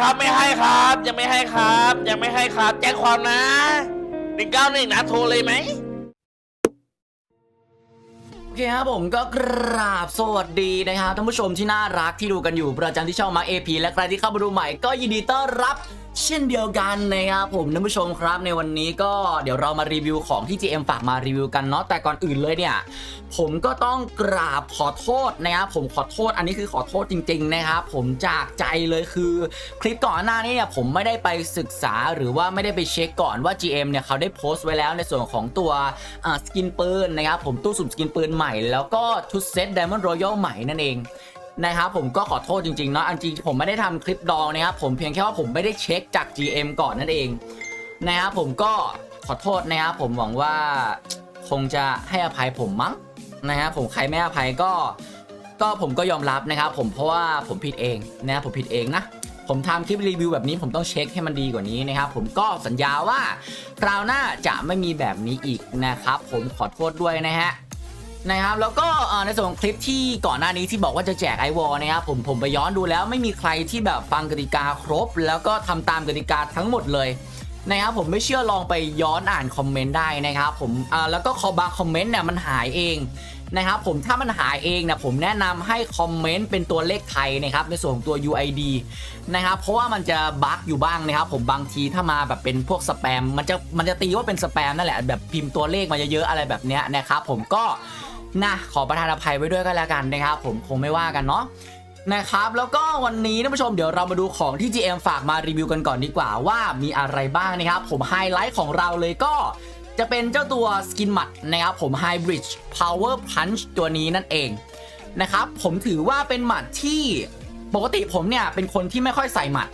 ครับไม่ให้ครับ ยังไม่ให้ครับ ยังไม่ให้ครับ แจ้งความนะหนึ่งเก้าหนึ่งนะโทรเลยไหม โอเคครับผมก็กราบสวัสดีนะครับท่านผู้ชมที่น่ารักที่ดูกันอยู่ประจำที่ช่องมาเอพีและใครที่เข้ามาดูใหม่ก็ยินดีต้อนรับ เช่นเดียวกันนะครับผมท่านผู้ชมครับในวันนี้ก็เดี๋ยวเรามารีวิวของที่ GM ฝากมารีวิวกันเนาะแต่ก่อนอื่นเลยเนี่ย ผมก็ต้องกราบขอโทษนะครับผมขอโทษอันนี้คือขอโทษจริง ๆ นะครับผมจากใจเลยคือคลิปก่อนหน้านี้เนี่ยผมไม่ได้ไปศึกษาหรือว่าไม่ได้ไปเช็คก่อนว่า GM เนี่ยเขาได้โพสต์ไว้แล้วในส่วนของตัวสกินปืนนะครับผมตู้สุ่มสกินปืนใหม่ แล้วก็ชุดเซต Diamond Royal ใหม่นั่นเอง นะครับผมก็ขอโทษจริงๆเนาะอันจริงผมไม่ได้ทำคลิปดองนะครับผมเพียงแค่ว่าผมไม่ได้เช็คจาก GM ก่อนนั่นเองนะครับผมก็ขอโทษนะครับผมหวังว่าคงจะให้อภัยผมมั้งนะครับผมใครไม่อภัยก็ ก็ผมก็ยอมรับนะครับผมเพราะว่าผมผิดเองนะผมผิดเองนะผมทำคลิปรีวิวแบบนี้ผมต้องเช็คให้มันดีกว่านี้นะครับผมก็สัญญาว่าคราวหน้าจะไม่มีแบบนี้อีกนะครับผมขอโทษด้วยนะฮะ นะครับแล้วก็ในส่วนของคลิปที่ก่อนหน้านี้ที่บอกว่าจะแจกไอวอลนะครับผมผมไปย้อนดูแล้วไม่มีใครที่แบบฟังกติกาครบ แล้วก็ทำตามกติกาทั้งหมดเลยนะครับผมไม่เชื่อลองไปย้อนอ่านคอมเมนต์ได้นะครับผมแล้วก็คอบาคอมเมนต์เนี่ยมันหายเองนะครับผมถ้ามันหายเองเนี่ยผมแนะนำให้คอมเมนต์เป็นตัวเลขไทยนะครับในส่วนของตัว UID นะครับเพราะว่ามันจะบั๊กอยู่บ้างนะครับผมบางทีถ้ามาแบบเป็นพวกสแปมมันจะมันจะตีว่าเป็นสแปมนั่นแหละแบบพิมพ์ตัวเลขมาเยอะๆอะไรแบบเนี้ยนะครับผมก็ นะขอประทานอภัยไว้ด้วยก็แล้วกันนะครับ ผมคงไม่ว่ากันเนาะนะครับแล้วก็วันนี้ท่านผู้ชมเดี๋ยวเรามาดูของที่ GM ฝากมารีวิวกันก่อนดีกว่าว่ามีอะไรบ้างนะครับ ผมไฮไลท์ของเราเลยก็จะเป็นเจ้าตัวสกินหมัดนะครับผม Hybrid Power Punch ตัวนี้นั่นเองนะครับผมถือว่าเป็นหมัดที่ปกติผมเนี่ยเป็นคนที่ไม่ค่อยใส่หมัด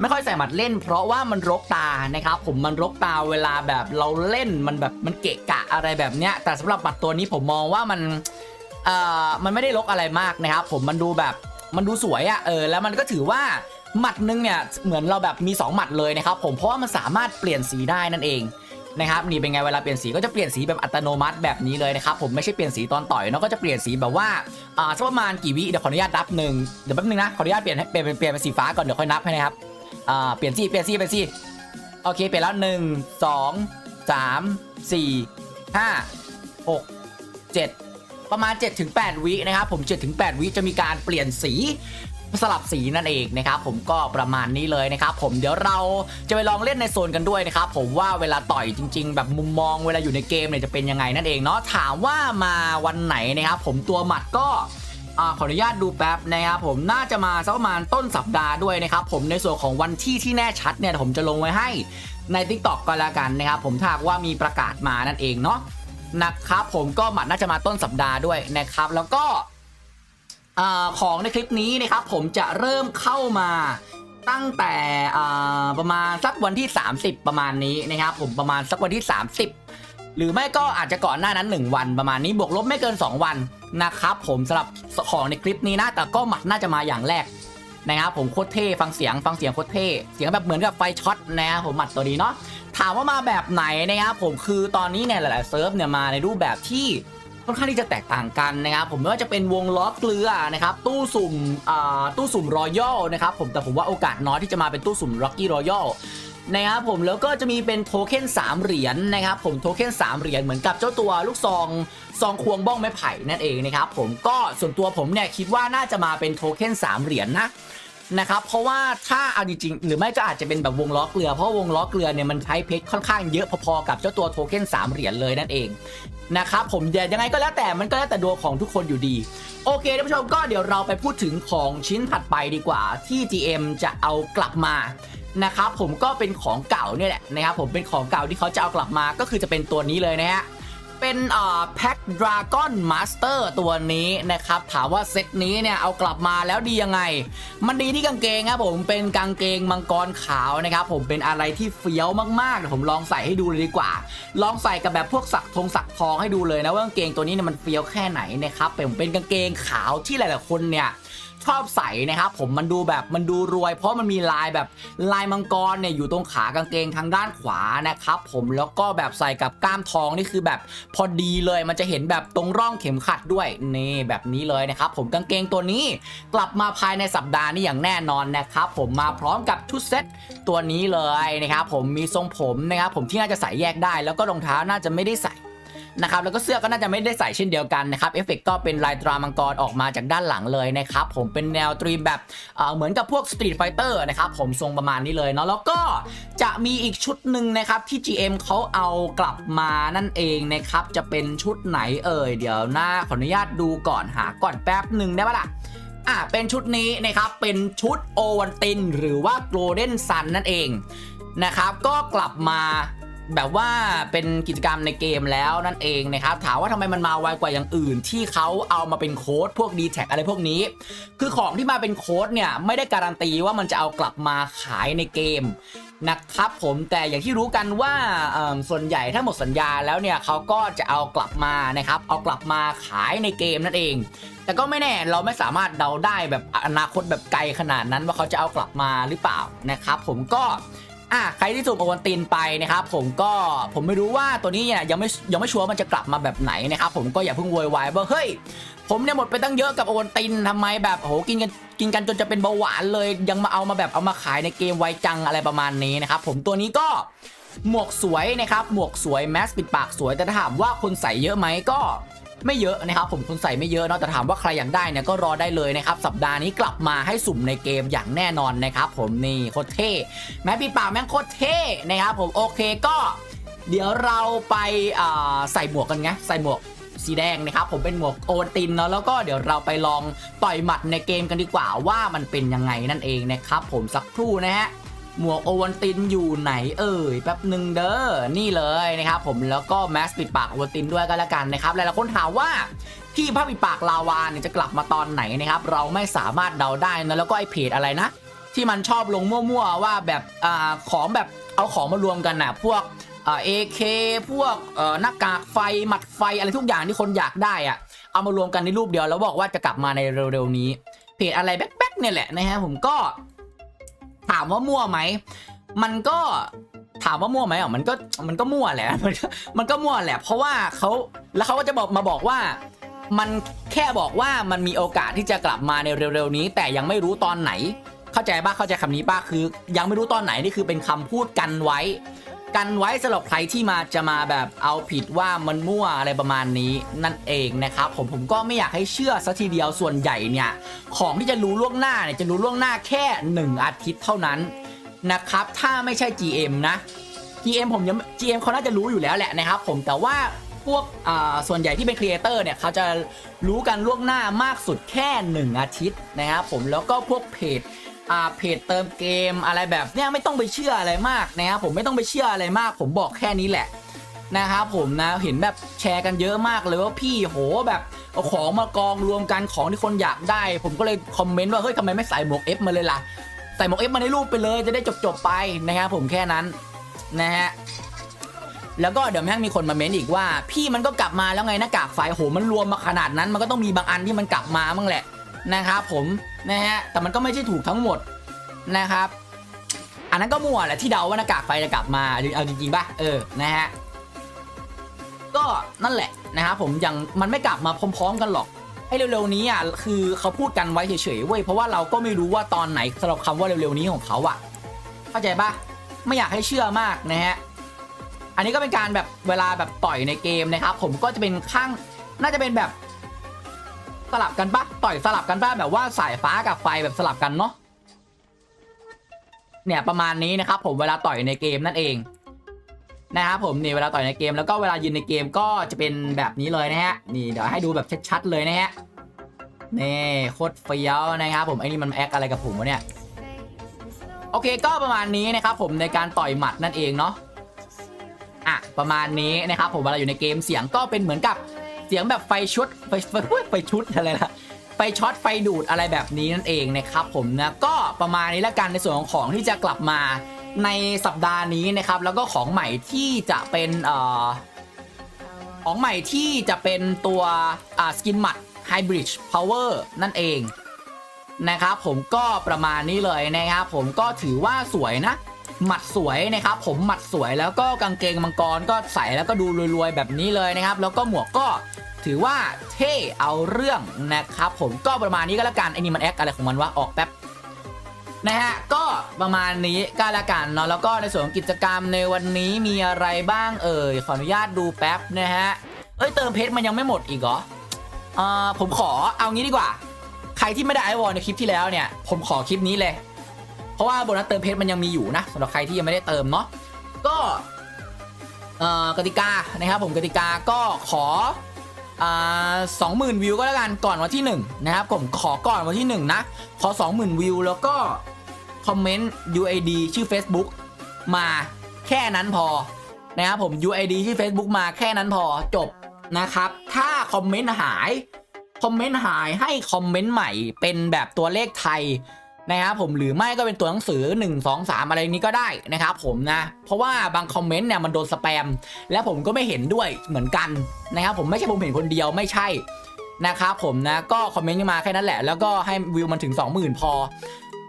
ไม่ค่อยใส่หมัดเล่น เพราะว่ามันรกตานะครับผมมันรกตาเวลาแบบเราเล่นมันแบบมันเกะกะอะไรแบบเนี้ยแต่สำหรับหมัดตัวนี้ผมมองว่ามันเอ่อมันไม่ได้รกอะไรมากนะครับผมมันดูแบบมันดูสวยอะ่ะเออแล้วมันก็ถือว่าหมัดนึงเนี่ยเหมือนเราแบบมี 2 หมัดเลยนะครับผมเพราะว่ามันสามารถเปลี่ยนสีได้นั่นเองนะครับนี่เป็นไงเวลาเปลี่ยนสีก็จะเปลี่ยนสีแบบอัตโนมัติแบบนี้เลยนะครับผมไม่ใช่เปลี่ยนสีตอนต่อยเนาะก็จะเปลี่ยนสีแบบว่าอ่าสักประมาณกี่วิเดี๋ยวขออนุญาตนับหนึ่งเดี๋ยวแป๊บนึงนะขออนุญาตเปลี่ยนให้เปลี่ยนเป็นเปลี่ยนเป็นสีฟ้าก่อนเดี๋ยวค่อยนับให้นะครับ อ่าเปลี่ยนซี่เปลี่ยนซี่เปลี่ยนซี่โอเคเปลี่ยนแล้วหนึ่งสองสามสี่ห้าหกเจ็ดประมาณ7ถึง8วินะครับผม7ถึง8วิจะมีการเปลี่ยนสีสลับสีนั่นเองนะครับผมก็ประมาณนี้เลยนะครับผมเดี๋ยวเราจะไปลองเล่นในโซนกันด้วยนะครับผมว่าเวลาต่อยจริง ๆ แบบมุมมองเวลาอยู่ในเกมเนี่ยจะเป็นยังไงนั่นเองเนาะถามว่ามาวันไหนนะครับผมตัวหมัดก็ ขออนุญาตดูแป๊บนะครับผมน่าจะมาสักประมาณต้นสัปดาห์ด้วยนะครับผมในส่วนของวันที่ที่แน่ชัดเนี่ยผมจะลงไว้ให้ใน Tik t o อกก็แล้วกันนะครับผมถ้าว่ามีประกาศมานั่นเองเนาะนะครับผมก็หมัดน่าจะมาต้นสัปดาห์ด้วยนะครับแล้วก็ของในคลิปนี้นะครับผมจะเริ่มเข้ามาตั้งแต่ประมาณสักวันที่ 30 ประมาณนี้นะครับผมประมาณสักวันที่ 30 หรือไม่ก็อาจจะก่อนหน้านั้น 1 วันประมาณนี้บวกลบไม่เกิน 2 วันนะครับผมสำหรับของในคลิปนี้นะ แต่ก็หมัดน่าจะมาอย่างแรกนะครับผมโคตรเท่ฟังเสียงฟังเสียงโคตรเท่เสียงแบบเหมือนกับไฟช็อตนะครับผมหมัดตัวนี้เนาะถามว่ามาแบบไหนนะครับผมคือตอนนี้เนี่ยหลายๆเซิร์ฟเนี่ยมาในรูปแบบที่ค่อนข้างที่จะแตกต่างกันนะครับผมไม่ว่าจะเป็นวงล้อเกลือนะครับตู้สุ่มอ่าตู้สุ่มรอยัลนะครับผมแต่ผมว่าโอกาสน้อยที่จะมาเป็นตู้สุ่มล็อกกี้รอยัล นะครับผมแล้วก็จะมีเป็นโทเค็น3เหรียญนะครับผมโทเค็น3เหรียญเหมือนกับเจ้าตัวลูกซองซองควงบ้องไม้ไผ่นั่นเองนะครับผมก็ส่วนตัวผมเนี่ยคิดว่าน่าจะมาเป็นโทเค็น3เหรียญนะนะครับเพราะว่าถ้าเอาจริงๆหรือไม่ก็อาจจะเป็นแบบวงล้อเกลือเพราะวงล้อเกลือเนี่ยมันใช้เพชรค่อนข้างเยอะพอๆกับเจ้าตัวโทเค็น3เหรียญเลยนั่นเองนะครับผมยังไงก็แล้วแต่มันก็แล้วแต่ดวงของทุกคนอยู่ดี โอเคท่านผู้ชมก็เดี๋ยวเราไปพูดถึงของชิ้นถัดไปดีกว่าที่ GM จะเอากลับมา นะครับผมก็เป็นของเก่าเนี่ยแหละนะครับผมเป็นของเก่าที่เขาจะเอากลับมาก็คือจะเป็นตัวนี้เลยนะฮะเป็นอ่าแพ็คดราก้อนมาสเตอร์ตัวนี้นะครับถามว่าเซตนี้เนี่ยเอากลับมาแล้วดียังไง มันดีที่กางเกงครับผมเป็นกางเกงมังกรขาวนะครับผมเป็นอะไรที่เฟี้ยวมากๆเดี๋ยวผมลองใส่ให้ดูเลยดีกว่า ลองใส่กับแบบพวกสักธงสักทองให้ดูเลยนะว่ากางเกงตัวนี้เนี่ยมันเฟี้ยวแค่ไหนนะครับผมเป็นกางเกงขาวที่หลายๆคนเนี่ย ชอบใส่นะครับผมมันดูแบบมันดูรวย เพราะมันมีลายแบบลายมังกรเนี่ยอยู่ตรงขากางเกงทางด้านขวานะครับผมแล้วก็แบบใส่กับกล้ามทองนี่คือแบบพอดีเลยมันจะเห็นแบบตรงร่องเข็มขัดด้วยนี่แบบนี้เลยนะครับผมกางเกงตัวนี้กลับมาภายในสัปดาห์นี้อย่างแน่นอนนะครับผมมาพร้อมกับชุดเซ็ตตัวนี้เลยนะครับผมมีทรงผมนะครับผมที่น่าจะใส่แยกได้ แล้วก็รองเท้าน่าจะไม่ได้ใส่ นะครับแล้วก็เสื้อก็น่าจะไม่ได้ใส่เช่นเดียวกันนะครับเอฟเฟกก็เป็นลายตรามังกรออกมาจากด้านหลังเลยนะครับผมเป็นแนวตรีมแบบเเหมือนกับพวกสตรีทไฟเตอร์นะครับผมทรงประมาณนี้เลยเนาะแล้วก็จะมีอีกชุดหนึ่งนะครับที่ GM เขาเอากลับมานั่นเองนะครับจะเป็นชุดไหนเอ่ยเดี๋ยวหน้าขออนุญาตดูก่อนหาก่อนแป๊บหนึ่งได้ปะล่ะอะเป็นชุดนี้นะครับเป็นชุดโอวันตินหรือว่าโกลเด้นซันนั่นเองนะครับก็กลับมา แบบว่าเป็นกิจกรรมในเกมแล้วนั่นเองนะครับ ถามว่าทำไมมันมาไวกว่าอย่างอื่น ที่เขาเอามาเป็นโค้ดพวก d t แทอะไรพวกนี้ คือของที่มาเป็นโค้ดเนี่ย ไม่ได้การันตีว่ามันจะเอากลับมาขายในเกมนะครับผมแต่อย่างที่รู้กันว่าส่วนใหญ่ถ้าหมดสัญญาแล้วเนี่ยเขาก็จะเอากลับมานะครับเอากลับมาขายในเกมนั่นเอง แต่ก็ไม่แน่เราไม่สามารถเดาได้แบบอนาคตแบบไกลขนาดนั้นว่าเขาจะเอากลับมาหรือเปล่านะครับผมก็ อะใครที่สุ่มโอวันตินไปนะครับผมก็ผมไม่รู้ว่าตัวนี้เนี่ยยังไม่ยังไม่ชัวร์มันจะกลับมาแบบไหนนะครับผมก็อย่าเพิ่งโวยวายว่าเฮ้ยผมเนี่ยหมดไปตั้งเยอะกับโอวันตินทำไมแบบโหกินกันกินกันจนจะเป็นเบาหวานเลย ยังมาเอามาแบบเอามาขายในเกมไวจังอะไรประมาณนี้นะครับผมตัวนี้ก็หมวกสวยนะครับหมวกสวยแมสปิดปากสวยแต่ถ้าถามว่าคนใส่เยอะไหมก็ ไม่เยอะนะครับผมคุณใส่ไม่เยอะเนาะแต่ถามว่าใครอยากได้เนี่ยก็รอได้เลยนะครับสัปดาห์นี้กลับมาให้สุ่มในเกมอย่างแน่นอนนะครับผมนี่โคตรเท่แม้ปีปากแม่งโคตรเท่นะครับผมโอเคก็ เดี๋ยวเราไปาใส่หมวกกันไงใส่หมวกสีแดงนะครับผมเป็นหมวกโอตินเนาะแล้วก็เดี๋ยวเราไปลองต่อยหมัดในเกมกันดีกว่าว่ามันเป็นยังไงนั่นเองนะครับผมสักครู่นะฮะ หมวกโอวันตินอยู่ไหนเอ่ยแป๊บหนึ่งเด้อนี่เลยนะครับผมแล้วก็แมสปิดปากโอวันตินด้วยก็แล้วกันนะครับหลายๆคนถามว่าที่ผ้าปิดปากลาวาเนี่ยจะกลับมาตอนไหนนะครับเราไม่สามารถเดาได้นะแล้วก็ไอเพจอะไรนะ ที่มันชอบลงมั่วๆว่าแบบอ่าของแบบเอาของมารวมกันนะพวกเอเคพวกเอ่อหน้ากากไฟหมัดไฟอะไรทุกอย่างที่คนอยากได้อะเอามารวมกันในรูปเดียวแล้วบอกว่าจะกลับมาในเร็วๆนี้ เพจอะไรแบ๊กๆเนี่ยแหละนะฮะผมก็ามว่ามั่วไหม มันก็ถามว่ามั่วไหมอะมันก็มันก็มั่วแหละ มันก็มันก็มั่วแหละ เพราะว่าเขาแล้วเขาก็จะบอกมาบอกว่า มันแค่บอกว่ามันมีโอกาสที่จะกลับมาในเร็วๆนี้ แต่ยังไม่รู้ตอนไหน เข้าใจป่ะเข้าใจคำนี้ป่ะคือ ยังไม่รู้ตอนไหนนี่คือเป็นคำพูดกันไว้ กันไว้สำหรับใครที่มาจะมาแบบเอาผิดว่ามันมั่วอะไรประมาณนี้นั่นเองนะครับผมผมก็ไม่อยากให้เชื่อสัทีเดียวส่วนใหญ่เนี่ยของที่จะรู้ล่วงหน้าเนี่ยจะรู้ล่วงหน้าแค่ 1 อาทิตย์เท่านั้นนะครับถ้าไม่ใช่ GM นะ GM ผมยัง GM เขาน่าจะรู้อยู่แล้วแหละนะครับผมแต่ว่าพวกอ่าส่วนใหญ่ที่เป็นครีเอเตอร์เนี่ยเขาจะรู้กันล่วงหน้ามากสุดแค่ 1 อาทิตย์นะครับผมแล้วก็พวกเพจ อ่าเพจเติมเกมอะไรแบบเนี้ยไม่ต้องไปเชื่ออะไรมากนะครับผมไม่ต้องไปเชื่ออะไรมาก ผมบอกแค่นี้แหละนะครับผมนะเห็นแบบแชร์กันเยอะมากเลยว่าพี่โหแบบเอาของมากองรวมกันของที่คนอยากได้ ผมก็เลยคอมเมนต์ว่าเฮ้ยทำไมไม่ใส่หมวก F มาเลยล่ะใส่หมวก F มาในรูปไปเลยจะได้จบๆไปนะครับผมแค่นั้นนะฮะแล้วก็เดี๋ยวแม่งมีคนมาเม้นอีกว่า พี่มันก็กลับมาแล้วไงหน้ากากไฟโหมันรวมมาขนาดนั้น มันก็ต้องมีบางอันที่มันกลับมาบ้างแหละ นะครับผมนะฮะแต่มันก็ไม่ใช่ถูกทั้งหมดนะครับ อันนั้นก็มั่วแหละที่เดาว่าหน้ากากไฟจะกลับมาเอาจริงๆป่ะเออนะฮะก็นั่นแหละนะครับผมยังมันไม่กลับมาพร้อม ๆ กันหรอกไอ้เร็วๆนี้อะคือเขาพูดกันไว้เฉยๆเว้ยเพราะว่าเราก็ไม่รู้ว่าตอนไหนสำหรับคำว่าเร็วๆนี้ของเขาอะ เข้าใจปะไม่อยากให้เชื่อมากนะฮะอันนี้ก็เป็นการแบบเวลาแบบต่อยในเกมนะครับ ผมก็จะเป็นข้างน่าจะเป็นแบบ สลับกันปะต่อยสลับกันปะแบบว่าสายฟ้ากับไฟแบบสลับกันเนาะเนี่ยประมาณนี้นะครับผมเวลาต่อยในเกมนั่นเองนะครับผมนี่เวลาต่อยในเกมแล้วก็เวลายืนในเกมก็จะเป็นแบบนี้เลยนะฮะนี่เดี๋ยวให้ดูแบบชัดๆเลยนะฮะนี่โคตรเฟี้ยวนะครับผมไอ้นี่มันแอคอะไรกับผมวะเนี่ยโอเคก็ประมาณนี้นะครับผมในการต่อยหมัดนั่นเองเนาะอะประมาณนี้นะครับผมเวลาอยู่ในเกมเสียงก็เป็นเหมือนกับ เสียงแบบไฟชุดไฟไฟไฟชุดอะไรล่ะไฟช็อตไฟดูดอะไรแบบนี้นั่นเองนะครับผมนะก็ประมาณนี้ละกันในส่วนของของที่จะกลับมาในสัปดาห์นี้นะครับแล้วก็ของใหม่ที่จะเป็นเอ่อของใหม่ที่จะเป็นตัวอ่าสกินหมัดไฮบริดพาวเวอร์นั่นเองนะครับผมก็ประมาณนี้เลยนะครับผมก็ถือว่าสวยนะ หมัดสวยนะครับผมหมัดสวยแล้วก็กางเกงมังกรก็ใส่แล้วก็ดูรวยๆแบบนี้เลยนะครับ แล้วก็หมวกก็ถือว่าเท่เอาเรื่องนะครับผมก็ประมาณนี้ก็แล้วกันไอ้นี่มันแอคอะไรของมันวะออกแป๊บนะฮะก็ประมาณนี้ก็แล้วกันเนาะแล้วก็ในส่วนของกิจกรรมในวันนี้มีอะไรบ้างเอ่ยขออนุญาตดูแป๊บนะฮะเอ้ยเติมเพชรมันยังไม่หมดอีกเหรอเอ่อผมขอเอางี้ดีกว่า ใครที่ไม่ได้ไอวอลในคลิปที่แล้วเนี่ย ผมขอคลิปนี้เลย เพราะว่าโบนัสเติมเพชรมันยังมีอยู่นะสำหรับใครที่ยังไม่ได้เติมเนาะก็เอ่อกติกานะครับผมกติกาก็ขออ่าสองหมื่นวิวก็แล้วกันก่อนวันที่หนึ่งนะครับผมขอก่อนวันที่หนึ่งนะ ขอสองหมื่นวิวแล้วก็ คอมเมนต์ UID ชื่อ Facebook มาแค่นั้นพอนะครับผม UID ชื่อ Facebook มาแค่นั้นพอจบนะครับ ถ้าคอมเมนต์หาย คอมเมนต์หายให้คอมเมนต์ใหม่เป็นแบบตัวเลขไทย นะครับผมหรือไม่ก็เป็นตัวหนังสือ 1 2 3 อะไรนี้ก็ได้นะครับผมนะเพราะว่าบางคอมเมนต์เนี่ยมันโดนสแปม และผมก็ไม่เห็นด้วยเหมือนกันนะครับผมไม่ใช่ผมเห็นคนเดียวไม่ใช่นะครับผมนะก็คอมเมนต์มาแค่นั้นแหละ แล้วก็ให้วิวมันถึง 20,000 พอ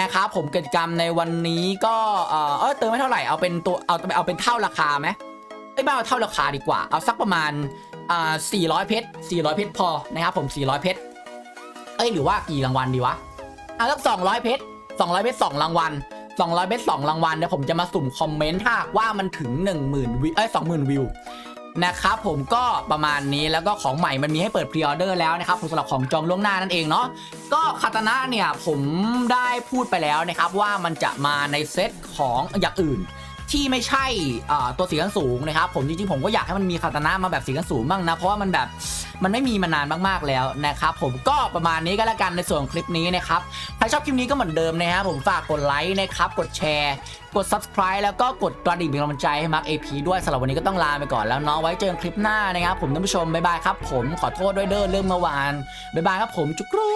นะครับผมกิจกรรมในวันนี้ก็เออเออเติมไม่เท่าไหร่เอาเป็นตัวเอาเอาเป็นเท่าราคาไหมไอ้ไม่เอาเท่าราคาดีกว่า เอาสักประมาณอ่า400 เพชร400 เพชรพอนะครับผม 400 เพชรเอ้ยหรือว่ากี่รางวัลดีวะ อาสัก200เพชร200เพชร2รางวัล200เพชร2รางวัลเดี๋ยวผมจะมาสุ่มคอมเมนต์ถ้าว่ามันถึง10,000วิเอ้ย20,000วิวนะครับผมก็ประมาณนี้แล้วก็ของใหม่มันมีให้เปิดพรีออเดอร์แล้วนะครับสำหรับของจองล่วงหน้านั่นเองเนาะก็คาตานะเนี่ยผมได้พูดไปแล้วนะครับว่ามันจะมาในเซตของอย่างอื่น ที่ไม่ใช่ตัวสีกันสูงนะครับผมจริงๆผมก็อยากให้มันมีคาตานะมาแบบสีกันสูงบ้างนะเพราะว่ามันแบบมันไม่มีมานานมากๆแล้วนะครับผมก็ประมาณนี้ก็แล้วกันในส่วนคลิปนี้นะครับใครชอบคลิปนี้ก็เหมือนเดิมนะครับผมฝากกดไลค์นะครับกดแชร์กด subscribe แล้วก็กดกระดิ่งเป็นกำลังใจให้มาร์ค AP ด้วยสำหรับวันนี้ก็ต้องลาไปก่อนแล้วเนาะไว้เจอกันคลิปหน้านะครับผมท่านผู้ชมบ๊ายบายครับผมขอโทษด้วยเด้อเรื่องเมื่อวานบ๊ายบายครับผมจุกรู